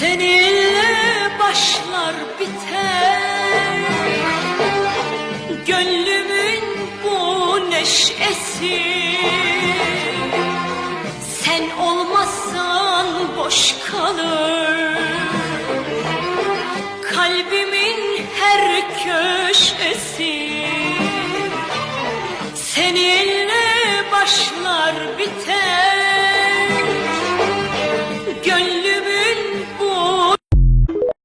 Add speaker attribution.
Speaker 1: Seninle başlar biter. Gönlümün bu neşesi. Sen olmazsan boş kalır. Kalbimin her köşesi. Seninle